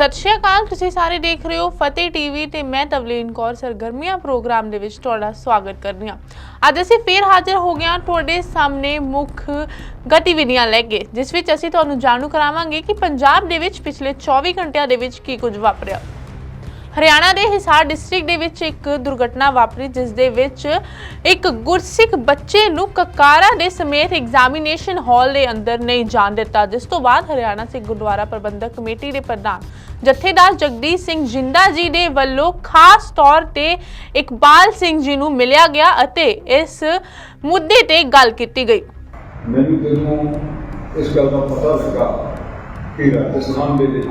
ਸਤਿ ਸ਼੍ਰੀ ਅਕਾਲ, ਤੁਸੀਂ ਸਾਰੇ ਦੇਖ ਰਹੇ ਹੋ ਫਤਿਹ ਟੀਵੀ ਤੇ ਮੈਂ ਤਵਲੀਨ ਕੌਰ ਸਰਗਰਮੀਆਂ ਪ੍ਰੋਗਰਾਮ ਦੇ ਵਿੱਚ ਤੁਹਾਡਾ ਸਵਾਗਤ ਕਰਦੀ ਹਾਂ। ਅੱਜ ਅਸੀਂ ਫੇਰ ਹਾਜ਼ਰ ਹੋ ਗਏ ਹਾਂ ਤੁਹਾਡੇ ਸਾਹਮਣੇ ਮੁੱਖ ਗਤੀਵਿਧੀਆਂ ਲੈ ਕੇ, ਜਿਸ ਵਿੱਚ ਅਸੀਂ ਤੁਹਾਨੂੰ ਜਾਣੂ ਕਰਾਵਾਂਗੇ ਕਿ ਪੰਜਾਬ ਦੇ ਵਿੱਚ ਪਿਛਲੇ 24 ਘੰਟਿਆਂ ਦੇ ਵਿੱਚ ਕੀ ਕੁਝ ਵਾਪਰਿਆ। ਹਰਿਆਣਾ ਦੇ ਹਿਸਾਰ ਡਿਸਟ੍ਰਿਕਟ ਦੇ ਵਿੱਚ ਇੱਕ ਦੁਰਘਟਨਾ ਵਾਪਰੀ, ਜਿਸ ਦੇ ਵਿੱਚ ਇੱਕ ਗੁਰਸਿੱਖ ਬੱਚੇ ਨੂੰ ਕਕਾਰਾ ਦੇ ਸਮੇਤ ਐਗਜ਼ਾਮੀਨੇਸ਼ਨ ਹਾਲ ਦੇ ਅੰਦਰ ਨਹੀਂ ਜਾਣ ਦਿੱਤਾ। ਜਿਸ ਤੋਂ ਬਾਅਦ ਹਰਿਆਣਾ ਸਿੱਖ ਗੁਰਦੁਆਰਾ ਪ੍ਰਬੰਧਕ ਕਮੇਟੀ ਦੇ ਪ੍ਰਧਾਨ ਜਥੇਦਾਰ ਜਗਦੀਸ਼ ਸਿੰਘ ਜਿੰਦਾ ਜੀ ਦੇ ਵੱਲੋਂ ਖਾਸ ਤੌਰ ਤੇ ਇਕਬਾਲ ਸਿੰਘ ਜੀ ਨੂੰ ਮਿਲਿਆ ਗਿਆ ਅਤੇ ਇਸ ਮੁੱਦੇ ਤੇ ਗੱਲ ਕੀਤੀ ਗਈ। ਮੈਨੂੰ ਜਦੋਂ ਇਸ ਗੱਲ ਦਾ ਪਤਾ ਲੱਗਾ ਕਿ ਰਾਜਸਥਾਨ ਦੇ ਵਿੱਚ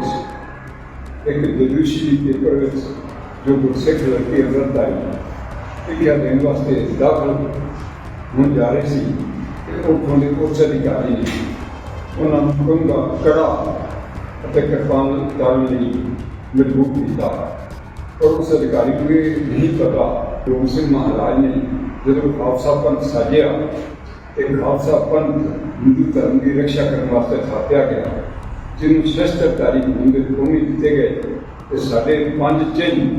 ਇੱਕ ਜਲੂਸ਼ੀ ਪੇਪਰ ਵਿੱਚ ਜੋ ਗੁਰਸਿੱਖ ਲੜਕੀ ਅੰਮ੍ਰਿਤ ਆਈ ਸਿੱਖਿਆ ਦੇਣ ਵਾਸਤੇ ਦਾਖਲ ਹੁਣ ਜਾ ਰਹੇ ਸੀ ਤੇ ਉੱਥੋਂ ਦੇ ਉੱਚ ਅਧਿਕਾਰੀ ਨੇ ਉਹਨਾਂ ਨੂੰ ਹੁਕਮ ਕੜਾ ਅਤੇ ਕਿਰਪਾਨ ਕਰਨ ਲਈ ਮਜਬੂਰ ਕੀਤਾ। ਔਰ ਉਸ ਅਧਿਕਾਰੀ ਨੂੰ ਇਹ ਨਹੀਂ ਪਤਾ ਕਿ ਸਿੰਘ ਮਹਾਰਾਜ ਨੇ ਜਦੋਂ ਖਾਲਸਾ ਪੰਥ ਸਾਜਿਆ, ਤੇ ਖਾਲਸਾ ਪੰਥ ਹਿੰਦੂ ਧਰਮ ਦੀ ਰੱਖਿਆ ਕਰਨ ਵਾਸਤੇ ਥਾਪਿਆ ਗਿਆ। ਜਿਹਨੂੰ ਸ਼ਸਤਰਧਾਰੀ ਹੋਣ ਦੇ ਦਿੱਤੇ ਗਏ? ਤੇ ਸਾਡੇ ਪੰਜ ਚਿੰਨ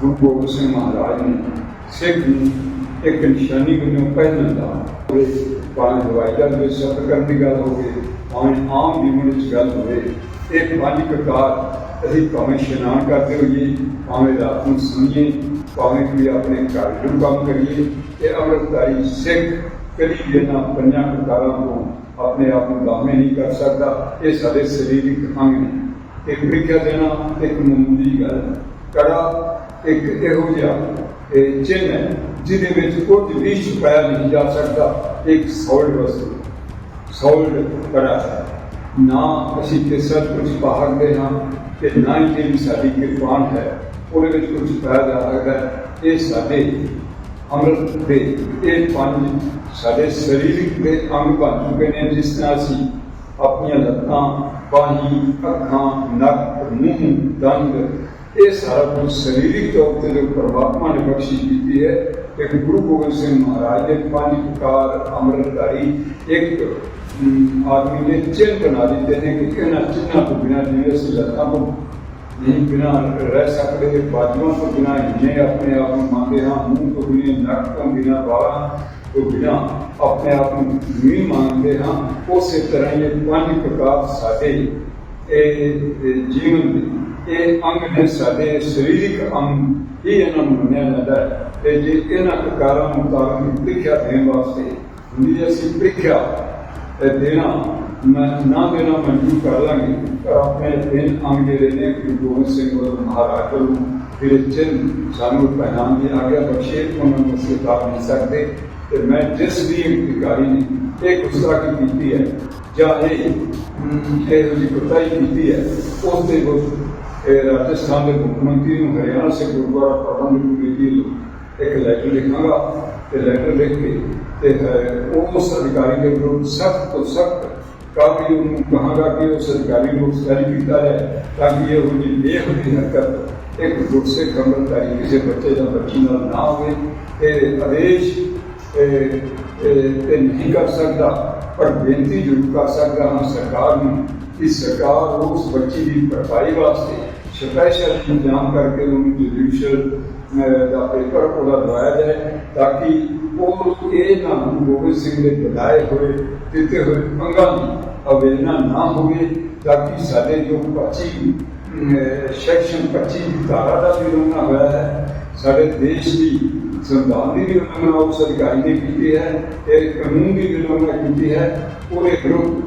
ਗੁਰੂ ਗੋਬਿੰਦ ਸਿੰਘ ਮਹਾਰਾਜ ਨੇ ਸਿੱਖ ਨੂੰ ਇੱਕ ਨਿਸ਼ਾਨੀ ਵਜੋਂ ਪਹਿਨਣ ਦਾ ਉਹਦੇ ਭਾਵੇਂ ਹਵਾਈ ਜਹਾਜ਼ ਵਿੱਚ ਸਫ਼ਰ ਕਰਨ ਦੀ ਗੱਲ ਹੋਵੇ ਭਾਵੇਂ ਆਮ ਜੀਵਨ ਵਿੱਚ ਗੱਲ ਹੋਵੇ, ਇਹ ਪੰਜ ਕਕਾਰ ਅਸੀਂ ਭਾਵੇਂ ਇਸ਼ਨਾਨ ਕਰਦੇ ਹੋਈਏ, ਭਾਵੇਂ ਰਾਤ ਨੂੰ ਸੁਣੀਏ ਭਾਵੇਂ ਕੋਈ ਆਪਣੇ ਘਰ ਨੂੰ ਕੰਮ ਕਰੀਏ, ਇਹ ਅੰਮ੍ਰਿਤਧਾਰੀ ਸਿੱਖ ਕਦੀ ਇਹਨਾਂ ਪੰਜਾਂ ਕਕਾਰਾਂ ਤੋਂ ਆਪਣੇ ਆਪ ਨੂੰ ਲਾਮੇ ਨਹੀਂ ਕਰ ਸਕਦਾ, ਇਹ ਸਾਡੇ ਸਰੀਰਕ ਅੰਗ ਨੇ। ਇੱਕ ਪ੍ਰੀਖਿਆ ਦੇਣਾ, ਇੱਕ ਮਾਮੂਲੀ ਗੱਲ ਕੜਾ ਇੱਕ ਇਹੋ ਜਿਹਾ ਇਹ ਚਿੰਨ੍ਹ ਹੈ, ਜਿਹਦੇ ਵਿੱਚ ਕੁਝ ਵੀ ਛੁਪਾਇਆ ਨਹੀਂ ਜਾ ਸਕਦਾ, ਇੱਕ ਸੋਲਡ ਵਸਤੂ। ਸੋਲਡ ਕੜਾ ਹੈ। ਨਾ ਅਸੀਂ ਕਿਸੇ ਕੁਝ ਬਾਹਰਦੇ ਹਾਂ ਤੇ ਨਾ ਹੀ ਜਿਹੜੀ ਸਾਡੀ ਕਿਰਪਾਨ ਹੈ, ਉਹਦੇ ਵਿੱਚ ਕੁਝ ਪਾਇਆ ਜਾ ਸਕਦਾ ਇਹ ਸਾਡੇ ਅੰਮ੍ਰਿਤ ਦੇ ਇਹ ਪੰਜ ਸਾਡੇ ਸਰੀਰਕ ਦੇ ਅੰਗ ਬਣ ਚੁੱਕੇ ਨੇ, ਜਿਸ ਨਾਲ ਅਸੀਂ ਆਪਣੀਆਂ ਲੱਤਾਂ, ਬਾਹੀਂ, ਅੱਖਾਂ, ਨੱਕ, ਮੂੰਹ, ਦੰਦ, ਇਹ ਸਾਰਾ ਕੁਝ ਸਰੀਰਕ ਤੌਰ ਤੇ ਜੋ ਪਰਮਾਤਮਾ ਨੇ ਬਖਸ਼ਿਸ਼ ਕੀਤੀ ਹੈ, ਇੱਕ ਗੁਰੂ ਗੋਬਿੰਦ ਸਿੰਘ ਮਹਾਰਾਜ ਦੇ ਪੰਜ ਪ੍ਰਕਾਰ ਅੰਮ੍ਰਿਤਧਾਰੀ ਇੱਕ ਆਦਮੀ ਨੇ ਚਿੰਨ ਬਣਾ ਦਿੱਤੇ ਨੇ ਕਿ ਇਹਨਾਂ ਚਿੰਨਾਂ ਤੋਂ ਬਿਨਾਂ ਜਿਵੇਂ ਅਸੀਂ ਲੱਤਾਂ ਤੋਂ ਨਹੀਂ ਬਿਨਾਂ ਰਹਿ ਸਕਦੇ, ਬਾਜੂਆਂ ਤੋਂ ਬਿਨਾਂ ਇੰਨੇ ਆਪਣੇ ਆਪ ਨੂੰ ਮੰਨਦੇ ਹਾਂ, ਮੂੰਹ ਤੋਂ ਬਿਨਾਂ, ਨੱਕ ਤੋਂ ਬਿਨਾਂ ਬਾਹਾਂ ਤੋਂ ਬਿਨਾਂ ਆਪਣੇ ਆਪ ਨੂੰ ਨਹੀਂ ਮੰਨਦੇ ਹਾਂ ਉਸੇ ਤਰ੍ਹਾਂ ਹੀ ਇਹ ਪੰਜ ਪ੍ਰਕਾਰ ਸਾਡੇ ਇਹ ਇਹ ਜੀਵਨ ਦੇ ਇਹ ਅੰਗ ਨੇ ਸਾਡੇ ਸਰੀਰਕ ਅੰਗ ਹੀ ਇਹਨਾਂ ਨੂੰ ਮੰਨਿਆ ਜਾਂਦਾ ਹੈ ਤੇ ਜੇ ਇਹਨਾਂ ਪ੍ਰਕਾਰਾਂ ਮੁਤਾਬਕ ਪ੍ਰੀਖਿਆ ਦੇਣ ਵਾਸਤੇ ਹੁੰਦੀ ਹੈ ਅਸੀਂ ਪ੍ਰੀਖਿਆ ਇਹ ਦੇਣਾ ਮੈਂ ਨਾ ਦੇਣਾ ਮਨਜ਼ੂਰ ਕਰ ਲਾਂਗੇ ਪਰ ਆਪਣੇ ਤਿੰਨ ਅੰਗ ਜਿਹੜੇ ਨੇ ਗੁਰੂ ਗੋਬਿੰਦ ਸਿੰਘ ਵੱਲੋਂ ਮਹਾਰਾਜ ਵੱਲੋਂ ਫਿਰ ਚਿੰਨ ਸਾਨੂੰ ਪਹਿਨਾਨ ਦੀ ਆਗਿਆ ਬਖਸ਼ੇ ਉਹਨਾਂ ਨੂੰ ਅਸੀਂ ਉਤਾਰ ਨਹੀਂ ਸਕਦੇ ਤੇ ਮੈਂ ਜਿਸ ਵੀ ਅਧਿਕਾਰੀ ਨੇ ਇਹ ਗੁਸਤਾਖੀ ਕੀਤੀ ਹੈ ਜਾਂ ਇਹ ਅਮ, ਇਹੋ ਜਿਹੀ ਕੁਤਾਈ ਕੀਤੀ ਹੈ ਉਸ ਦੇ ਵਿਰੁੱਧ ਰਾਜਸਥਾਨ ਦੇ ਮੁੱਖ ਮੰਤਰੀ ਨੂੰ ਹਰਿਆਣਾ ਸਿੱਖ ਗੁਰਦੁਆਰਾ ਪ੍ਰਬੰਧਕ ਕਮੇਟੀ ਨੂੰ ਇੱਕ ਲੈਟਰ ਲਿਖਾਂਗਾ ਤੇ ਲੈਟਰ ਲਿਖ ਕੇ ਤੇ ਉਸ ਅਧਿਕਾਰੀ ਦੇ ਵਿਰੁੱਧ ਸਖਤ ਤੋਂ ਸਖਤ ਕਾਫੀ ਉਹਨੂੰ ਕਹਾਂਗਾ ਕਿ ਉਸ ਅਧਿਕਾਰੀ ਨੂੰ ਸੈਲੀ ਕੀਤਾ ਹੈ ਤਾਂ ਕਿ ਇਹ ਉਹਦੀ ਬੇਹੁਦੀ ਹਰਕਤ ਇੱਕ ਗੁਰਸਿੱਖ ਅੰਮ੍ਰਿਤਧਾਰੀ ਕਿਸੇ ਬੱਚੇ ਜਾਂ ਬੱਚੀ ਨਾਲ ਨਾ ਹੋਵੇ ਤੇ ਆਦੇਸ਼ ਇਹ- ਨਹੀਂ ਕਰ ਸਕਦਾ। ਪਰ ਬੇਨਤੀ ਜ਼ਰੂਰ ਕਰ ਸਕਦਾ ਹਾਂ ਸਰਕਾਰ ਨੂੰ ਕਿ ਸਰਕਾਰ ਉਸ ਬੱਚੀ ਦੀ ਭਰਪਾਈ ਵਾਸਤੇ ਸਪੈਸ਼ਲ ਇੰਤਜ਼ਾਮ ਕਰਕੇ ਉਹਨੂੰ ਜੁਡੀਸ਼ੀਅਲ ਦਾ ਪੇਪਰ ਉਹਦਾ ਦਵਾਇਆ ਜਾਏ ਤਾਂ ਕਿ ਉਹ ਇਹ ਨਾ ਗੁਰੂ ਗੋਬਿੰਦ ਸਿੰਘ ਦੇ ਬੁਲਾਏ ਹੋਏ, ਦਿੱਤੇ ਹੋਏ ਅੰਗਾਂ ਦੀ ਅਵੇਲਨਾ ਨਾ ਹੋਵੇ ਤਾਂ ਕਿ ਸਾਡੇ ਜੋ 25 ਸੈਕਸ਼ਨ 25 ਦੀ ਧਾਰਾ ਦਾ ਵੀ ਉਲੰਘਣਾ ਹੋਇਆ ਹੈ, ਸਾਡੇ ਦੇਸ਼ ਦੀ ਸੰਵਿਧਾਨ ਦੀ ਵੀ ਉਲੰਘਣਾ ਉਸ ਅਧਿਕਾਰੀ ਨੇ ਕੀਤੀ ਹੈ ਤੇ ਕਾਨੂੰਨ ਦੀ ਵੀ ਉਲੰਘਣਾ ਕੀਤੀ ਹੈ, ਉਹਦੇ ਵਿਰੁੱਧ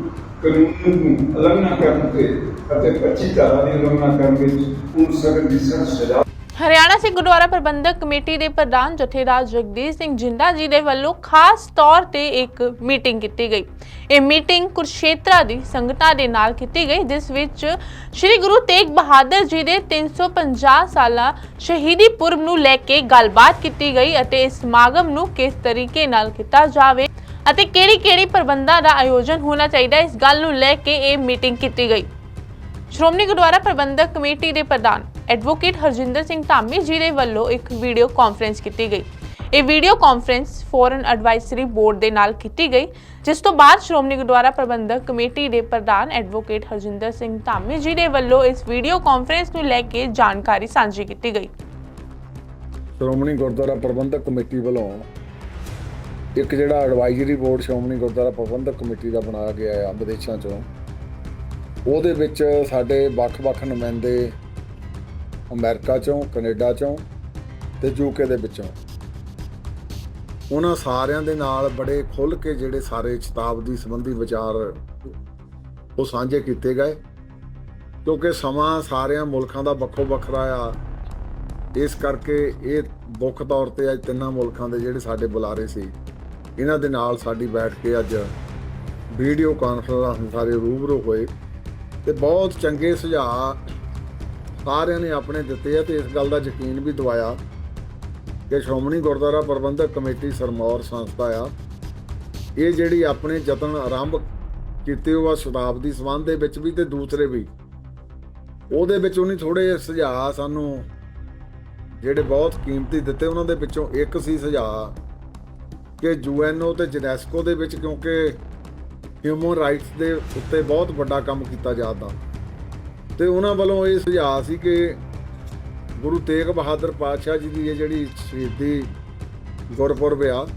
ਕਾਨੂੰਨ ਨੂੰ ਉਲੰਘਣਾ ਕਰਨ ਤੇ ਅਤੇ 25 ਧਾਰਾ ਦੀ ਉਲੰਘਣਾ ਕਰਨ ਵਿੱਚ ਉਹਨੂੰ ਸਖਤ ਦੀ ਸਖਤ ਸਜ਼ਾ ਹਰਿਆਣਾ ਸਿੱਖ ਗੁਰਦੁਆਰਾ ਪ੍ਰਬੰਧਕ ਕਮੇਟੀ ਦੇ ਪ੍ਰਧਾਨ ਜਥੇਦਾਰ ਜਗਦੀਸ਼ ਸਿੰਘ ਜਿੰਦਾ ਜੀ ਦੇ ਵੱਲੋਂ ਖਾਸ ਤੌਰ ਤੇ ਇੱਕ ਮੀਟਿੰਗ ਕੀਤੀ ਗਈ। ਇਹ ਮੀਟਿੰਗ ਕੁਰਸ਼ੇਤਰਾ ਦੀ ਸੰਗਤਾਂ ਦੇ ਨਾਲ ਕੀਤੀ ਗਈ, ਜਿਸ ਵਿੱਚ ਸ੍ਰੀ ਗੁਰੂ ਤੇਗ ਬਹਾਦਰ ਜੀ ਦੇ 350 ਸਾਲਾ ਸ਼ਹੀਦੀ ਪੁਰਬ ਨੂੰ ਲੈ ਕੇ ਗੱਲਬਾਤ ਕੀਤੀ ਗਈ ਅਤੇ ਇਸ ਸਮਾਗਮ ਨੂੰ ਕਿਸ ਤਰੀਕੇ ਨਾਲ ਕੀਤਾ ਜਾਵੇ ਅਤੇ ਕਿਹੜੀ-ਕਿਹੜੀ ਪ੍ਰਬੰਧਾਂ ਦਾ ਆਯੋਜਨ ਹੋਣਾ ਚਾਹੀਦਾ, ਇਸ ਗੱਲ ਨੂੰ ਲੈ ਕੇ ਇਹ ਮੀਟਿੰਗ ਕੀਤੀ ਗਈ। ਸ਼੍ਰੋਮਣੀ ਗੁਰਦੁਆਰਾ ਪ੍ਰਬੰਧਕ ਕਮੇਟੀ ਦੇ ਪ੍ਰਧਾਨ ਐਡਵੋਕੇਟ ਹਰਜਿੰਦਰ ਸਿੰਘ ਧਾਮੀ ਜੀ ਦੇ ਵੱਲੋਂ ਇੱਕ ਵੀਡੀਓ ਕਾਨਫਰੰਸ ਕੀਤੀ ਗਈ। ਇਹ video conference foreign advisory board ਦੇ ਨਾਲ ਕੀਤੀ ਗਈ, ਜਿਸ ਤੋਂ ਬਾਅਦ ਸ਼੍ਰੋਮਣੀ ਗੁਰਦੁਆਰਾ ਪ੍ਰਬੰਧਕ ਕਮੇਟੀ ਦੇ ਪ੍ਰਧਾਨ ਐਡਵੋਕੇਟ ਹਰਜਿੰਦਰ ਸਿੰਘ ਧਾਮੀ ਜੀ ਦੇ ਵੱਲੋਂ ਇਸ ਵੀਡੀਓ ਕਾਨਫਰੰਸ ਨੂੰ ਲੈ ਕੇ ਜਾਣਕਾਰੀ ਸਾਂਝੀ ਕੀਤੀ ਗਈ। ਸ਼੍ਰੋਮਣੀ ਗੁਰਦੁਆਰਾ ਪ੍ਰਬੰਧਕ ਕਮੇਟੀ ਵੱਲੋਂ ਇੱਕ ਜਿਹੜਾ advisory board Shiromani Gurdwara Prabandhak committee ਦਾ ਬਣਾਇਆ ਗਿਆ ਹੈ ਵਿਦੇਸ਼ਾਂ ਚੋਂ। ਉਹਦੇ ਵਿੱਚ ਸਾਡੇ ਵੱਖ-ਵੱਖ ਨੁਮਾਇੰਦੇ ਅਮਰੀਕਾ ਚੋਂ, ਕੈਨੇਡਾ ਚੋਂ ਤੇ ਯੂਕੇ ਦੇ ਵਿੱਚੋਂ। ਉਹਨਾਂ ਸਾਰਿਆਂ ਦੇ ਨਾਲ ਬੜੇ ਖੁੱਲ੍ਹ ਕੇ ਜਿਹੜੇ ਸਾਰੇ ਸ਼ਤਾਬਦੀ ਸੰਬੰਧੀ ਵਿਚਾਰ ਉਹ ਸਾਂਝੇ ਕੀਤੇ ਗਏ, ਕਿਉਂਕਿ ਸਮਾਂ ਸਾਰਿਆਂ ਮੁਲਕਾਂ ਦਾ ਵੱਖੋ ਵੱਖਰਾ ਆ। ਇਸ ਕਰਕੇ ਇਹ ਮੁੱਖ ਤੌਰ ਤੇ ਅੱਜ ਤਿੰਨਾਂ ਮੁਲਕਾਂ ਦੇ ਜਿਹੜੇ ਸਾਡੇ ਬੁਲਾਰੇ ਸੀ, ਇਹਨਾਂ ਦੇ ਨਾਲ ਸਾਡੀ ਬੈਠ ਕੇ ਅੱਜ ਵੀਡੀਓ ਕਾਨਫਰੰਸ ਸਾਰੇ ਰੂਬਰੂ ਹੋਏ ਤੇ ਬਹੁਤ ਚੰਗੇ ਸੁਝਾਅ ਸਾਰਿਆਂ ਨੇ ਆਪਣੇ ਦਿੱਤੇ ਆ ਤੇ ਇਸ ਗੱਲ ਦਾ ਯਕੀਨ ਵੀ ਦਿਵਾਇਆ ਕਿ ਸ਼੍ਰੋਮਣੀ ਗੁਰਦੁਆਰਾ ਪ੍ਰਬੰਧਕ ਕਮੇਟੀ ਸਰਮੌਰ ਸੰਸਥਾ ਆ। ਇਹ ਜਿਹੜੀ ਆਪਣੇ ਯਤਨ ਆਰੰਭ ਕੀਤੇ ਹੋਆ ਸ਼ਤਾਬਦੀ ਸੰਬੰਧ ਦੇ ਵਿੱਚ ਵੀ ਤੇ ਦੂਸਰੇ ਵੀ, ਉਹਦੇ ਵਿੱਚ ਉਹਨੇ ਥੋੜੇ ਸੁਝਾਅ ਸਾਨੂੰ ਜਿਹੜੇ ਬਹੁਤ ਕੀਮਤੀ ਦਿੱਤੇ, ਉਹਨਾਂ ਦੇ ਵਿੱਚੋਂ ਇੱਕ ਸੀ ਸੁਝਾਅ ਕਿ ਯੂਐਨਓ ਤੇ ਜਨੈਸਕੋ ਦੇ ਵਿੱਚ ਕਿਉਂਕਿ ਹਿਊਮਨ ਰਾਈਟਸ ਦੇ ਉੱਤੇ ਬਹੁਤ ਵੱਡਾ ਕੰਮ ਕੀਤਾ ਜਾਂਦਾ ਤੇ ਉਹਨਾਂ ਵੱਲੋਂ ਇਹ ਸੁਝਾਅ ਸੀ ਕਿ ਗੁਰੂ ਤੇਗ ਬਹਾਦਰ ਪਾਤਸ਼ਾਹ ਜੀ ਦੀ ਇਹ ਜਿਹੜੀ ਸ਼ਹੀਦੀ ਗੁਰਪੁਰਬ ਆ,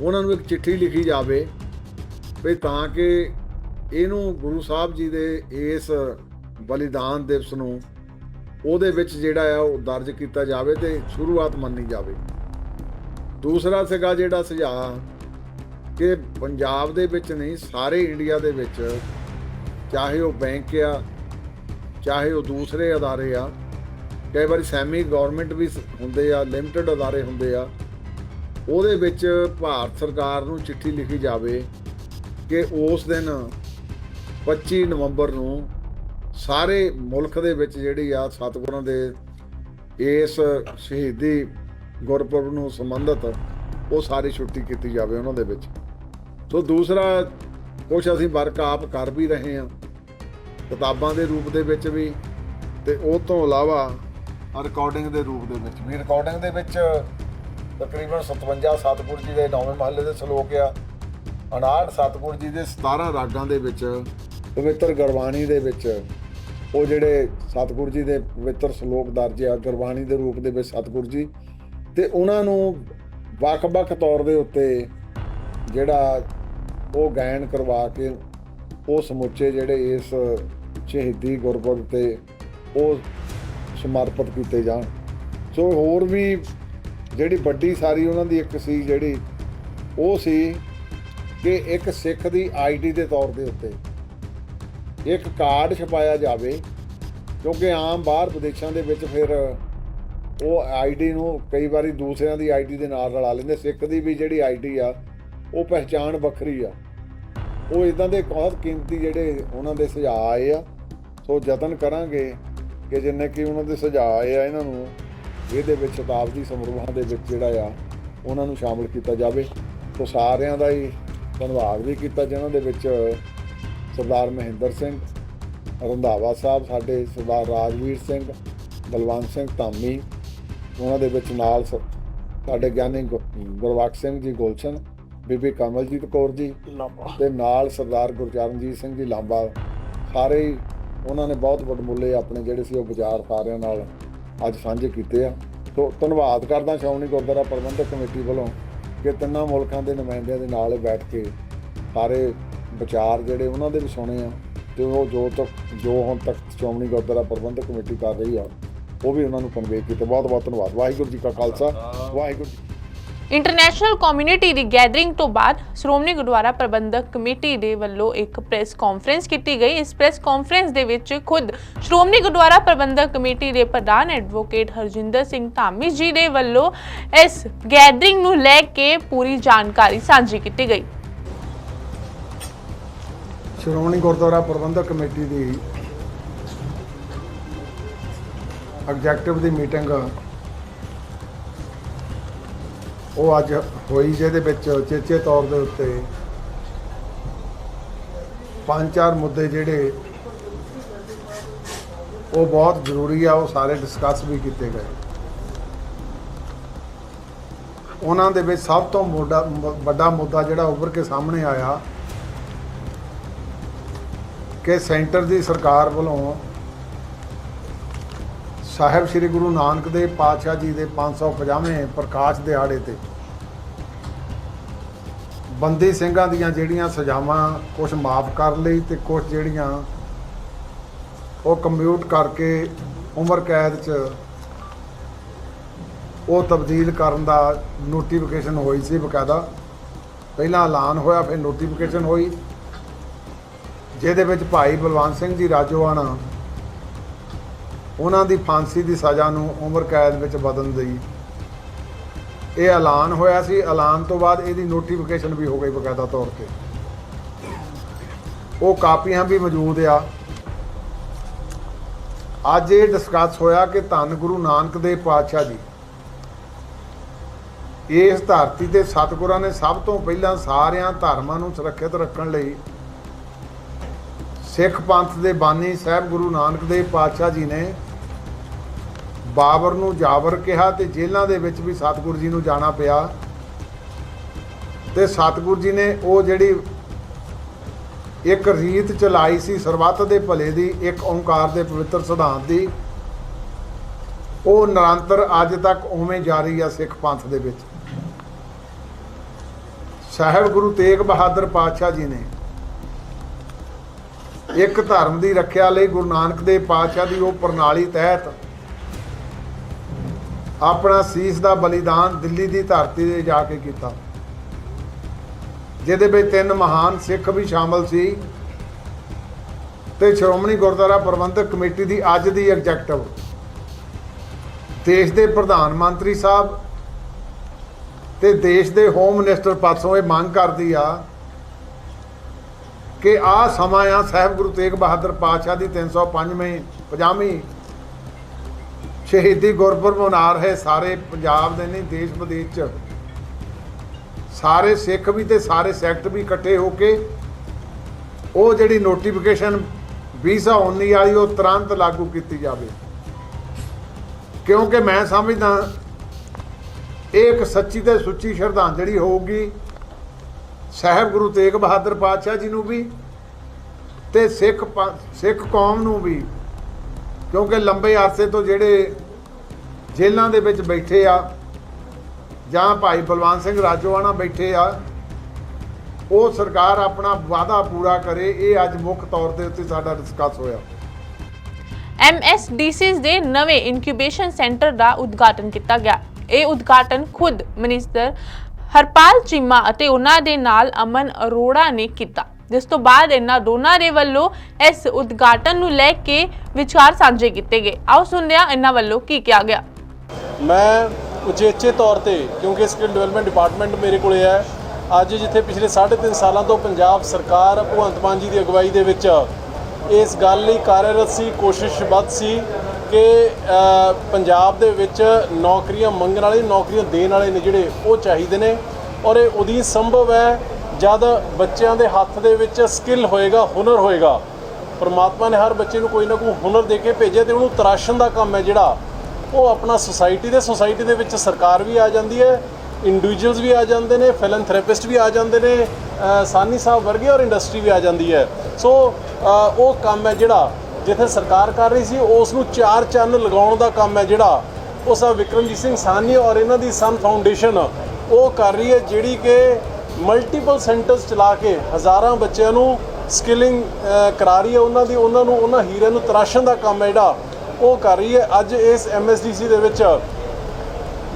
ਉਹਨਾਂ ਨੂੰ ਇੱਕ ਚਿੱਠੀ ਲਿਖੀ ਜਾਵੇ ਵੀ ਤਾਂ ਕਿ ਇਹਨੂੰ ਗੁਰੂ ਸਾਹਿਬ ਜੀ ਦੇ ਇਸ ਬਲੀਦਾਨ ਦਿਵਸ ਨੂੰ ਉਹਦੇ ਵਿੱਚ ਜਿਹੜਾ ਆ ਉਹ ਦਰਜ ਕੀਤਾ ਜਾਵੇ ਤੇ ਸ਼ੁਰੂਆਤ ਮੰਨੀ ਜਾਵੇ। ਦੂਸਰਾ ਸੀਗਾ ਜਿਹੜਾ ਸੁਝਾਅ ਕਿ ਪੰਜਾਬ ਦੇ ਵਿੱਚ ਨਹੀਂ, ਸਾਰੇ ਇੰਡੀਆ ਦੇ ਵਿੱਚ ਚਾਹੇ ਉਹ ਬੈਂਕ ਆ ਚਾਹੇ ਉਹ ਦੂਸਰੇ ਅਦਾਰੇ ਆ, ਕਈ ਵਾਰੀ ਸੈਮੀ ਗਵਰਨਮੈਂਟ ਵੀ ਹੁੰਦੇ ਆ ਲਿਮਟਿਡ ਅਦਾਰੇ ਹੁੰਦੇ ਆ, ਉਹਦੇ ਵਿੱਚ ਭਾਰਤ ਸਰਕਾਰ ਨੂੰ ਚਿੱਠੀ ਲਿਖੀ ਜਾਵੇ ਕਿ ਉਸ ਦਿਨ 25 ਨਵੰਬਰ ਨੂੰ ਸਾਰੇ ਮੁਲਕ ਦੇ ਵਿੱਚ ਜਿਹੜੀ ਆ ਸਤਿਗੁਰਾਂ ਦੇ ਇਸ ਸ਼ਹੀਦੀ ਗੁਰਪੁਰਬ ਨੂੰ ਸੰਬੰਧਿਤ ਉਹ ਸਾਰੀ ਛੁੱਟੀ ਕੀਤੀ ਜਾਵੇ ਉਹਨਾਂ ਦੇ ਵਿੱਚ। ਸੋ ਦੂਸਰਾ ਕੁਝ ਅਸੀਂ ਵਰਕ ਆਪ ਕਰ ਵੀ ਰਹੇ ਹਾਂ। ਕਿਤਾਬਾਂ ਦੇ ਰੂਪ ਦੇ ਵਿੱਚ ਵੀ ਤੇ ਉਹ ਤੋਂ ਇਲਾਵਾ ਰਿਕਾਰਡਿੰਗ ਦੇ ਰੂਪ ਦੇ ਵਿੱਚ ਵੀ। ਰਿਕਾਰਡਿੰਗ ਦੇ ਵਿੱਚ ਤਕਰੀਬਨ 57 ਸਤਿਗੁਰ ਜੀ ਦੇ ਨੌਵੇਂ ਮਹੱਲੇ ਦੇ ਸ਼ਲੋਕ ਆ 59 ਸਤਿਗੁਰ ਜੀ ਦੇ 17 ਰਾਗਾਂ ਦੇ ਵਿੱਚ, ਪਵਿੱਤਰ ਗੁਰਬਾਣੀ ਦੇ ਵਿੱਚ, ਉਹ ਜਿਹੜੇ ਸਤਿਗੁਰ ਜੀ ਦੇ ਪਵਿੱਤਰ ਸ਼ਲੋਕ ਦਰਜ ਆ, ਗੁਰਬਾਣੀ ਦੇ ਰੂਪ ਦੇ ਵਿੱਚ ਸਤਿਗੁਰ ਜੀ, ਤੇ ਉਹਨਾਂ ਨੂੰ ਵੱਖ-ਵੱਖ ਤੌਰ ਦੇ ਉੱਤੇ ਜਿਹੜਾ ਉਹ ਗਾਇਨ ਕਰਵਾ ਕੇ ਉਹ ਸਮੁੱਚੇ ਜਿਹੜੇ ਇਸ ਸ਼ਹੀਦੀ ਗੁਰਪੁਰਬ ਤੇ ਉਹ ਸਮਰਪਿਤ ਕੀਤੇ ਜਾਣ। ਸੋ ਹੋਰ ਵੀ ਜਿਹੜੀ ਵੱਡੀ ਸਾਰੀ ਉਹਨਾਂ ਦੀ ਇੱਕ ਸੀ ਜਿਹੜੀ, ਉਹ ਸੀ ਕਿ ਇੱਕ ਸਿੱਖ ਦੀ ਆਈਡੀ ਦੇ ਤੌਰ ਦੇ ਉੱਤੇ ਇੱਕ ਕਾਰਡ ਛਪਾਇਆ ਜਾਵੇ, ਕਿਉਂਕਿ ਆਮ ਬਾਹਰ ਵਿਦੇਸ਼ਾਂ ਦੇ ਵਿੱਚ ਫਿਰ ਉਹ ਆਈਡੀ ਨੂੰ ਕਈ ਵਾਰੀ ਦੂਸਰਿਆਂ ਦੀ ਆਈਡੀ ਦੇ ਨਾਲ ਰਲਾ ਲੈਂਦੇ। ਸਿੱਖ ਦੀ ਵੀ ਜਿਹੜੀ ਆਈਡੀ ਆ, ਉਹ ਪਹਿਚਾਣ ਵੱਖਰੀ ਆ। ਉਹ ਇਦਾਂ ਦੇ ਬਹੁਤ ਕੀਮਤੀ ਜਿਹੜੇ ਉਹਨਾਂ ਦੇ ਸੁਝਾਅ ਆਏ ਆ। ਸੋ ਯਤਨ ਕਰਾਂਗੇ ਕਿ ਜਿੰਨੇ ਕਿ ਉਹਨਾਂ ਦੇ ਸੁਝਾਅ ਆਏ ਆ ਇਹਨਾਂ ਨੂੰ ਇਹਦੇ ਵਿੱਚ ਸ਼ਤਾਬਦੀ ਸਮਾਰੋਹਾਂ ਦੇ ਵਿੱਚ ਜਿਹੜਾ ਆ ਉਹਨਾਂ ਨੂੰ ਸ਼ਾਮਲ ਕੀਤਾ ਜਾਵੇ। ਸੋ ਸਾਰਿਆਂ ਦਾ ਹੀ ਧੰਨਵਾਦ ਵੀ ਕੀਤਾ ਜਿਨ੍ਹਾਂ ਦੇ ਵਿੱਚ ਸਰਦਾਰ ਮਹਿੰਦਰ ਸਿੰਘ ਰੰਧਾਵਾ ਸਾਹਿਬ ਸਾਡੇ ਸਰਦਾਰ ਰਾਜਵੀਰ ਸਿੰਘ ਬਲਵੰਤ ਸਿੰਘ ਧਾਮੀ ਉਹਨਾਂ ਦੇ ਵਿੱਚ ਨਾਲ ਸਾਡੇ ਗਿਆਨੀ ਗੁ- ਗੁਰਬਖਸ਼ ਸਿੰਘ ਜੀ ਗੁਲਸ਼ਨ ਬੀਬੀ ਕਮਲਜੀਤ ਕੌਰ ਜੀ ਤੇ ਨਾਲ ਸਰਦਾਰ ਗੁਰਚਰਨਜੀਤ ਸਿੰਘ ਜੀ ਲਾਂਬਾ। ਸਾਰੇ ਉਹਨਾਂ ਨੇ ਬਹੁਤ ਵਡਮੁੱਲੇ ਆਪਣੇ ਜਿਹੜੇ ਸੀ ਉਹ ਵਿਚਾਰ ਸਾਰਿਆਂ ਨਾਲ ਅੱਜ ਸਾਂਝੇ ਕੀਤੇ ਆ। ਸੋ ਧੰਨਵਾਦ ਕਰਦਾ ਸ਼੍ਰੋਮਣੀ ਗੁਰਦੁਆਰਾ ਪ੍ਰਬੰਧਕ ਕਮੇਟੀ ਵੱਲੋਂ ਕਿ ਤਿੰਨਾਂ ਮੁਲਕਾਂ ਦੇ ਨੁਮਾਇੰਦਿਆਂ ਦੇ ਨਾਲ ਬੈਠ ਕੇ ਸਾਰੇ ਵਿਚਾਰ ਜਿਹੜੇ ਉਹਨਾਂ ਦੇ ਵੀ ਸੁਣੇ ਆ ਤੇ ਉਹ ਜੋ ਤੱਕ ਜੋ ਹੁਣ ਤੱਕ ਸ਼੍ਰੋਮਣੀ ਗੁਰਦੁਆਰਾ ਪ੍ਰਬੰਧਕ ਕਮੇਟੀ ਕਰ ਰਹੀ ਆ ਉਹ ਵੀ ਉਹਨਾਂ ਨੂੰ ਕਨਵੇ ਕੀਤੇ। ਬਹੁਤ ਬਹੁਤ ਧੰਨਵਾਦ। ਵਾਹਿਗੁਰੂ ਜੀ ਕਾ ਖਾਲਸਾ। ਵਾਹਿਗੁਰੂ ਜੀ ਇੰਟਰਨੈਸ਼ਨਲ ਕਮਿਊਨਿਟੀ ਦੀ ਗੈਦਰਿੰਗ ਤੋਂ ਬਾਅਦ ਸ਼੍ਰੋਮਣੀ ਗੁਰਦੁਆਰਾ ਪ੍ਰਬੰਧਕ ਕਮੇਟੀ ਦੇ ਵੱਲੋਂ ਇੱਕ ਪ੍ਰੈਸ ਕਾਨਫਰੰਸ ਕੀਤੀ ਗਈ। ਇਸ ਪ੍ਰੈਸ ਕਾਨਫਰੰਸ ਦੇ ਵਿੱਚ ਖੁਦ ਸ਼੍ਰੋਮਣੀ ਗੁਰਦੁਆਰਾ ਪ੍ਰਬੰਧਕ ਕਮੇਟੀ ਦੇ ਪ੍ਰਧਾਨ ਐਡਵੋਕੇਟ ਹਰਜਿੰਦਰ ਸਿੰਘ ਧਾਮੀ ਜੀ ਦੇ ਵੱਲੋਂ ਇਸ ਗੈਦਰਿੰਗ ਨੂੰ ਲੈ ਕੇ ਪੂਰੀ ਜਾਣਕਾਰੀ ਸਾਂਝੀ ਕੀਤੀ ਗਈ। ਸ਼੍ਰੋਮਣੀ ਗੁਰਦੁਆਰਾ ਪ੍ਰਬੰਧਕ ਕਮੇਟੀ ਦੀ ਐਗਜ਼ੈਕਟਿਵ ਦੀ ਮੀਟਿੰਗ ਉਹ ਅੱਜ ਹੋਈ ਜਿਹਦੇ ਵਿੱਚ ਚੇਚੇ ਤੌਰ ਦੇ ਉੱਤੇ। ਪੰਜ ਚਾਰ ਮੁੱਦੇ ਜਿਹੜੇ ਉਹ ਬਹੁਤ ਜ਼ਰੂਰੀ ਆ, ਉਹ ਸਾਰੇ ਡਿਸਕਸ ਵੀ ਕੀਤੇ ਗਏ। ਉਹਨਾਂ ਦੇ ਵਿੱਚ ਸਭ ਤੋਂ ਮੋਡਾ ਵੱਡਾ ਮੁੱਦਾ ਜਿਹੜਾ ਉੱਭਰ ਕੇ ਸਾਹਮਣੇ ਆਇਆ ਕਿ ਸੈਂਟਰ ਦੀ ਸਰਕਾਰ ਵੱਲੋਂ ਸਾਹਿਬ ਸ੍ਰੀ ਗੁਰੂ ਨਾਨਕ ਦੇਵ ਪਾਤਸ਼ਾਹ ਜੀ ਦੇ 550ਵੇਂ ਪ੍ਰਕਾਸ਼ ਦਿਹਾੜੇ ਤੇ ਬੰਦੀ ਸਿੰਘਾਂ ਦੀਆਂ ਜਿਹੜੀਆਂ ਸਜ਼ਾਵਾਂ ਕੁਝ ਮਾਫ ਕਰ ਲਈ ਤੇ ਕੁਝ ਜਿਹੜੀਆਂ ਉਹ ਕੰਪਿਊਟ ਕਰਕੇ ਉਮਰ ਕੈਦ 'ਚ ਉਹ ਤਬਦੀਲ ਕਰਨ ਦਾ ਨੋਟੀਫਿਕੇਸ਼ਨ ਹੋਈ ਸੀ ਬਕਾਇਦਾ। ਪਹਿਲਾਂ ਐਲਾਨ ਹੋਇਆ, ਫਿਰ ਨੋਟੀਫਿਕੇਸ਼ਨ ਹੋਈ। ਜਿਹਦੇ ਵਿੱਚ ਭਾਈ ਬਲਵੰਤ ਸਿੰਘ ਜੀ ਰਾਜੋਆਣਾ ਉਹਨਾਂ ਦੀ ਫਾਂਸੀ ਦੀ ਸਜ਼ਾ ਨੂੰ ਉਮਰ ਕੈਦ ਵਿੱਚ ਬਦਲਣ ਦੀ ਇਹ ਐਲਾਨ ਹੋਇਆ ਸੀ, ਐਲਾਨ ਤੋਂ ਬਾਅਦ ਇਹਦੀ ਨੋਟੀਫਿਕੇਸ਼ਨ ਵੀ ਹੋ ਗਈ ਬਕਾਇਦਾ ਤੌਰ ਤੇ। ਉਹ ਕਾਪੀਆਂ ਵੀ ਮੌਜੂਦ ਆ। ਅੱਜ ਇਹ ਡਿਸਕਸ ਹੋਇਆ ਕਿ ਧੰਨ ਗੁਰੂ ਨਾਨਕ ਦੇਵ ਪਾਤਸ਼ਾਹ ਜੀ, ਇਸ ਧਰਤੀ ਤੇ ਸਤਿਗੁਰਾਂ ਨੇ ਸਭ ਤੋਂ ਪਹਿਲਾਂ ਸਾਰਿਆਂ ਧਰਮਾਂ ਨੂੰ ਸੁਰੱਖਿਅਤ ਰੱਖਣ ਲਈ ਸਿੱਖ ਪੰਥ ਦੇ ਬਾਨੀ ਸਾਹਿਬ ਗੁਰੂ ਨਾਨਕ ਦੇਵ ਪਾਤਸ਼ਾਹ ਜੀ ਨੇ ਬਾਬਰ ਨੂੰ ਜਾਬਰ ਕਿਹਾ ਤੇ ਜੇਲ੍ਹਾਂ ਦੇ ਵਿੱਚ ਵੀ ਸਤਿਗੁਰੂ ਜੀ ਨੂੰ ਜਾਣਾ ਪਿਆ। ਤੇ ਸਤਿਗੁਰੂ ਜੀ ਨੇ ਉਹ ਜਿਹੜੀ ਇੱਕ ਰੀਤ ਚਲਾਈ ਸੀ ਸਰਬੱਤ ਦੇ ਭਲੇ ਦੀ, ਇੱਕ ਓੰਕਾਰ ਦੇ ਪਵਿੱਤਰ ਸਿਧਾਂਤ ਦੀ, ਉਹ ਨਿਰੰਤਰ ਅੱਜ ਤੱਕ ਉਵੇਂ ਜਾਰੀ ਆ ਸਿੱਖ ਪੰਥ ਦੇ ਵਿੱਚ। ਸਾਹਿਬ ਗੁਰੂ ਤੇਗ ਬਹਾਦਰ ਪਾਤਸ਼ਾਹ ਜੀ ਨੇ ਇੱਕ ਧਰਮ ਦੀ ਰੱਖਿਆ ਲਈ ਗੁਰੂ ਨਾਨਕ ਦੇਵ ਪਾਤਸ਼ਾਹ ਦੀ ਉਹ ਪ੍ਰਣਾਲੀ ਤਹਿਤ ਆਪਣਾ ਸੀਸ ਦਾ ਬਲੀਦਾਨ ਦਿੱਲੀ ਦੀ ਧਰਤੀ ਤੇ ਜਾ ਕੇ ਕੀਤਾ। ਜਿਹਦੇ ਵਿੱਚ ਤਿੰਨ ਮਹਾਨ ਸਿੱਖ ਵੀ ਸ਼ਾਮਲ ਸੀ ਤੇ ਸ਼੍ਰੋਮਣੀ ਗੁਰਦੁਆਰਾ ਪ੍ਰਬੰਧਕ ਕਮੇਟੀ ਦੀ ਅੱਜ ਦੀ ਐਗਜ਼ੈਕਟਿਵ ਦੇਸ਼ ਦੇ ਪ੍ਰਧਾਨ ਮੰਤਰੀ ਸਾਹਿਬ ਤੇ ਦੇਸ਼ ਦੇ ਹੋਮ ਮਿਨਿਸਟਰ ਪਾਸੋਂ ਇਹ ਮੰਗ ਕਰਦੀ ਆ ਕਿ ਆ ਸਮਾਂ ਆ ਸਾਹਿਬ ਗੁਰੂ ਤੇਗ ਬਹਾਦਰ ਪਾਤਸ਼ਾਹ ਦੀ 305ਵੀਂ 50ਵੀਂ ਸ਼ਹੀਦੀ ਗੁਰਪੁਰਬ ਮਨਾ ਰਹੇ ਸਾਰੇ ਪੰਜਾਬ ਦੇ ਨਹੀਂ, ਦੇਸ਼ ਵਿਦੇਸ਼ ਚ। ਸਾਰੇ ਸਿੱਖ ਵੀ ਤੇ ਸਾਰੇ ਸੈਕਟ ਵੀ ਇਕੱਠੇ ਹੋ ਕੇ ਉਹ ਜਿਹੜੀ ਨੋਟੀਫਿਕੇਸ਼ਨ 2019 ਵਾਲੀ ਉਹ ਤੁਰੰਤ ਲਾਗੂ ਕੀਤੀ ਜਾਵੇ। ਕਿਉਂਕਿ ਮੈਂ ਸਮਝਦਾ ਇਹ ਇੱਕ ਸੱਚੀ ਤੇ ਸੁੱਚੀ ਸ਼ਰਧਾਂਜਲੀ ਹੋਊਗੀ। ਸਾਹਿਬ ਗੁਰੂ ਤੇਗ ਬਹਾਦਰ ਪਾਤਸ਼ਾਹ ਜੀ ਨੂੰ ਵੀ ਤੇ ਸਿੱਖ ਸਿੱਖ ਕੌਮ ਨੂੰ ਵੀ। ਕਿਉਂਕਿ ਲੰਬੇ ਅਰਸੇ ਤੋਂ ਜਿਹੜੇ ਜੇਲ੍ਹਾਂ ਦੇ ਵਿੱਚ ਬੈਠੇ ਆ ਜਾਂ ਭਾਈ ਬਲਵੰਤ ਸਿੰਘ ਰਾਜੋਆਣਾ ਬੈਠੇ ਆ, ਉਹ ਸਰਕਾਰ ਆਪਣਾ ਵਾਅਦਾ ਪੂਰਾ ਕਰੇ, ਇਹ ਅੱਜ ਮੁੱਖ ਤੌਰ ਦੇ ਉੱਤੇ ਸਾਡਾ ਡਿਸਕਸ ਹੋਇਆ। ਐਮਐਸਡੀਸੀਜ਼ ਦੇ ਨਵੇਂ ਇਨਕਿਊਬੇਸ਼ਨ ਸੈਂਟਰ ਦਾ ਉਦਘਾਟਨ ਕੀਤਾ ਗਿਆ। ਇਹ ਉਦਘਾਟਨ ਖੁਦ ਮਿਨਿਸਟਰ ਹਰਪਾਲ ਚੀਮਾ ਅਤੇ ਉਹਨਾਂ ਦੇ ਨਾਲ ਅਮਨ ਅਰੋੜਾ ਨੇ ਕੀਤਾ। ਜਿਸ ਤੋਂ ਬਾਅਦ ਇਹਨਾਂ ਦੋਨਾਂ ਦੇ ਵੱਲੋਂ ਇਸ ਉਦਘਾਟਨ ਨੂੰ ਲੈ ਕੇ ਵਿਚਾਰ ਸਾਂਝੇ ਕੀਤੇ ਗਏ। ਆਓ ਸੁਣਦੇ ਹਾਂ ਇਹਨਾਂ ਵੱਲੋਂ ਕੀ ਕਿਹਾ ਗਿਆ। ਮੈਂ ਉਚੇਚੇ ਤੌਰ ਤੇ, ਕਿਉਂਕਿ ਸਕਿੱਲ ਡਿਵੈਲਪਮੈਂਟ ਡਿਪਾਰਟਮੈਂਟ ਮੇਰੇ ਕੋਲੇ ਹੈ, ਅੱਜ ਜਿੱਥੇ ਪਿਛਲੇ 3.5 ਸਾਲਾਂ ਤੋਂ ਪੰਜਾਬ ਸਰਕਾਰ ਭਗਵੰਤ ਮਾਨ ਜੀ ਦੀ ਅਗਵਾਈ ਦੇ ਵਿੱਚ ਇਸ ਗੱਲ ਲਈ ਕਾਰਜਰਤ ਸੀ, ਕੋਸ਼ਿਸ਼ਬੱਧ ਸੀ ਕਿ ਪੰਜਾਬ ਦੇ ਵਿੱਚ ਨੌਕਰੀਆਂ ਮੰਗਣ ਵਾਲੇ, ਨੌਕਰੀਆਂ ਦੇਣ ਵਾਲੇ ਨੇ ਜਿਹੜੇ, ਉਹ ਚਾਹੀਦੇ ਨੇ। ਔਰ ਇਹ ਉਦੋਂ ਸੰਭਵ ਹੈ ਜਦ ਬੱਚਿਆਂ ਦੇ ਹੱਥ ਦੇ ਵਿੱਚ ਸਕਿੱਲ ਹੋਏਗਾ, ਹੁਨਰ ਹੋਏਗਾ, ਪਰਮਾਤਮਾ ਨੇ ਹਰ ਬੱਚੇ ਨੂੰ ਕੋਈ ਨਾ ਕੋਈ ਹੁਨਰ ਦੇ ਕੇ ਭੇਜਿਆ ਤੇ ਉਹਨੂੰ ਤਰਾਸ਼ਣ ਦਾ ਕੰਮ ਹੈ ਜਿਹੜਾ, ਉਹ ਆਪਣਾ ਸੁਸਾਇਟੀ ਦੇ ਸੁਸਾਇਟੀ ਦੇ ਵਿੱਚ ਸਰਕਾਰ ਵੀ ਆ ਜਾਂਦੀ ਹੈ ਇੰਡੀਵਿਜੂਅਲਸ ਵੀ ਆ ਜਾਂਦੇ ਨੇ ਫਿਲੈਂਥਰੇਪਿਸਟ ਵੀ ਆ ਜਾਂਦੇ ਨੇ ਸਾਨੀ ਸਾਹਿਬ ਵਰਗੇ ਔਰ ਇੰਡਸਟਰੀ ਵੀ ਆ ਜਾਂਦੀ ਹੈ। ਸੋ ਉਹ ਕੰਮ ਹੈ ਜਿਹੜਾ, ਜਿੱਥੇ ਸਰਕਾਰ ਕਰ ਰਹੀ ਸੀ ਉਸ ਨੂੰ ਚਾਰ ਚੰਨ ਲਗਾਉਣ ਦਾ ਕੰਮ ਹੈ ਜਿਹੜਾ, ਉਹ ਸਭ ਵਿਕਰਮਜੀਤ ਸਿੰਘ ਸਾਨੀ ਔਰ ਇਹਨਾਂ ਦੀ ਸਨ ਫਾਊਂਡੇਸ਼ਨ ਉਹ ਕਰ ਰਹੀ ਹੈ ਜਿਹੜੀ ਕਿ ਮਲਟੀਪਲ ਸੈਂਟਰਸ ਚਲਾ ਕੇ ਹਜ਼ਾਰਾਂ ਬੱਚਿਆਂ ਨੂੰ ਸਕਿਲਿੰਗ ਕਰਾ ਰਹੀ ਹੈ। ਉਹਨਾਂ ਦੀ ਉਹਨਾਂ ਨੂੰ ਉਹਨਾਂ ਹੀਰਿਆਂ ਨੂੰ ਤਰਾਸ਼ਣ ਦਾ ਕੰਮ ਹੈ ਜਿਹੜਾ ਉਹ ਕਰ ਰਹੀ ਹੈ। ਅੱਜ ਇਸ ਐਮਐਸਡੀਸੀ ਦੇ ਵਿੱਚ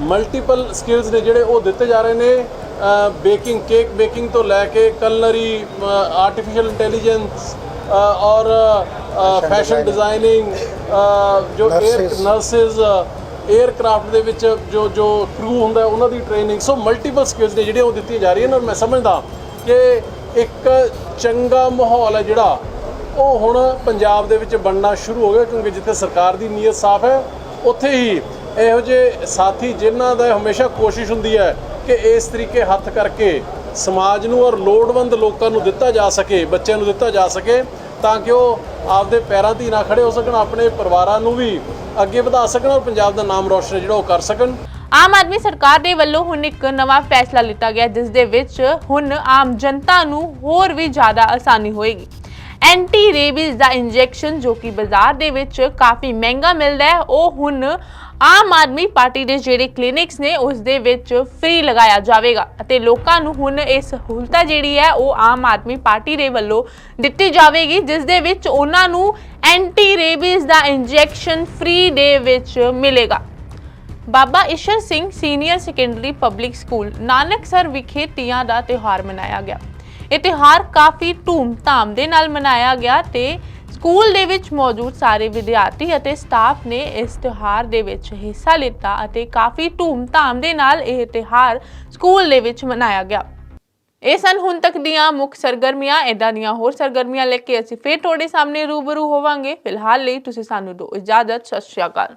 ਮਲਟੀਪਲ ਸਕਿੱਲਸ ਨੇ ਜਿਹੜੇ ਉਹ ਦਿੱਤੇ ਜਾ ਰਹੇ ਨੇ। ਬੇਕਿੰਗ ਕੇਕ ਬੇਕਿੰਗ ਤੋਂ ਲੈ ਕੇ ਕਲਨਰੀ ਆਰਟੀਫੀਸ਼ੀਅਲ ਇੰਟੈਲੀਜੈਂਸ ਔਰ ਫੈਸ਼ਨ ਡਿਜ਼ਾਈਨਿੰਗ ਜੋ 에ਅਰ ਨਰਸਿਸ 에ਅਰਕ੍ਰਾਫਟ ਦੇ ਵਿੱਚ ਜੋ ਜੋ ਕਰੂ ਹੁੰਦਾ ਉਹਨਾਂ ਦੀ ਟ੍ਰੇਨਿੰਗ ਸੋ ਮਲਟੀਪਲ ਸਕਿੱਲਸ ਨੇ ਜਿਹੜੇ ਉਹ ਦਿੱਤੀਆਂ ਜਾ ਰਹੀਆਂ ਨੇ। ਔਰ ਮੈਂ ਸਮਝਦਾ ਕਿ ਇੱਕ ਚੰਗਾ ਮਾਹੌਲ ਹੈ ਜਿਹੜਾ, ਉਹ ਹੁਣ ਪੰਜਾਬ ਦੇ ਵਿੱਚ ਬਣਨਾ ਸ਼ੁਰੂ ਹੋ ਗਿਆ, ਕਿਉਂਕਿ ਜਿੱਥੇ ਸਰਕਾਰ ਦੀ ਨੀਅਤ ਸਾਫ਼ ਹੈ, ਉੱਥੇ ਹੀ ਇਹੋ ਜਿਹੇ ਸਾਥੀ ਜਿਨ੍ਹਾਂ ਦਾ ਹਮੇਸ਼ਾ ਕੋਸ਼ਿਸ਼ ਹੁੰਦੀ ਹੈ ਕਿ ਇਸ ਤਰੀਕੇ ਹੱਥ ਕਰਕੇ ਸਮਾਜ ਨੂੰ ਔਰ ਲੋੜਵੰਦ ਲੋਕਾਂ ਨੂੰ ਦਿੱਤਾ ਜਾ ਸਕੇ, ਬੱਚਿਆਂ ਨੂੰ ਦਿੱਤਾ ਜਾ ਸਕੇ, ਤਾਂ ਕਿ ਉਹ ਆਪਦੇ ਪੈਰਾਂ 'ਤੇ ਨਾ ਖੜੇ ਹੋ ਸਕਣ, ਆਪਣੇ ਪਰਿਵਾਰਾਂ ਨੂੰ ਵੀ ਅੱਗੇ ਵਧਾ ਸਕਣ ਔਰ ਪੰਜਾਬ ਦਾ ਨਾਮ ਰੋਸ਼ਨ ਜਿਹੜਾ ਉਹ ਕਰ ਸਕਣ। ਆਮ ਆਦਮੀ ਸਰਕਾਰ ਦੇ ਵੱਲੋਂ ਹੁਣ ਇੱਕ ਨਵਾਂ ਫੈਸਲਾ ਲਿੱਤਾ ਗਿਆ, ਜਿਸ ਦੇ ਵਿੱਚ ਹੁਣ ਆਮ ਜਨਤਾ ਨੂੰ ਹੋਰ ਵੀ ਜ਼ਿਆਦਾ ਆਸਾਨੀ ਹੋਏਗੀ। ਐਂਟੀ ਰੇਬੀਜ਼ ਦਾ ਇੰਜੈਕਸ਼ਨ ਜੋ ਕਿ ਬਾਜ਼ਾਰ ਦੇ ਵਿੱਚ ਕਾਫੀ ਮਹਿੰਗਾ ਮਿਲਦਾ ਹੈ, ਉਹ ਹੁਣ ਆਮ ਆਦਮੀ ਪਾਰਟੀ ਦੇ ਜਿਹੜੇ ਕਲੀਨਿਕਸ ਨੇ, ਉਸ ਦੇ ਵਿੱਚ ਫ੍ਰੀ ਲਗਾਇਆ ਜਾਵੇਗਾ। ਅਤੇ ਲੋਕਾਂ ਨੂੰ ਹੁਣ ਇਹ ਸਹੂਲਤ ਜਿਹੜੀ ਹੈ, ਉਹ ਆਮ ਆਦਮੀ ਪਾਰਟੀ ਦੇ ਵੱਲੋਂ ਦਿੱਤੀ ਜਾਵੇਗੀ, ਜਿਸ ਦੇ ਵਿੱਚ ਉਹਨਾਂ ਨੂੰ ਐਂਟੀ ਰੇਬੀਜ਼ ਦਾ ਇੰਜੈਕਸ਼ਨ ਫ੍ਰੀ ਦੇ ਵਿੱਚ ਮਿਲੇਗਾ। Baba Ishar Singh senior secondary public school, Nanaksar ਵਿਖੇ ਤੀਆਂ ਦਾ ਤਿਉਹਾਰ ਮਨਾਇਆ ਗਿਆ। ਇਹ ਤਿਉਹਾਰ ਕਾਫੀ ਧੂਮ-ਧਾਮ ਦੇ ਨਾਲ ਮਨਾਇਆ ਗਿਆ ਤੇ ਸਕੂਲ ਦੇ ਵਿੱਚ ਮੌਜੂਦ ਸਾਰੇ ਵਿਦਿਆਰਥੀ ਅਤੇ ਸਟਾਫ ਨੇ ਇਸ ਤਿਉਹਾਰ ਦੇ ਵਿੱਚ ਹਿੱਸਾ ਲਿੱਤਾ ਅਤੇ ਕਾਫੀ ਧੂਮ-ਧਾਮ ਦੇ ਨਾਲ ਇਹ ਤਿਉਹਾਰ ਸਕੂਲ ਦੇ ਵਿੱਚ ਮਨਾਇਆ ਗਿਆ। ਇਹ ਸਨ ਹੁਣ ਤੱਕ ਦੀਆਂ ਮੁੱਖ ਸਰਗਰਮੀਆਂ। ਇਦਾਂ ਦੀਆਂ ਹੋਰ ਸਰਗਰਮੀਆਂ ਲੈ ਕੇ ਅਸੀਂ ਫੇਰ ਤੁਹਾਡੇ ਸਾਹਮਣੇ ਰੂਬਰੂ ਹੋਵਾਂਗੇ। ਫਿਲਹਾਲ ਲਈ ਤੁਸੀਂ ਸਾਨੂੰ ਦਿਓ ਇਜਾਜ਼ਤ। ਸਤਿ ਸ਼੍ਰੀ ਅਕਾਲ।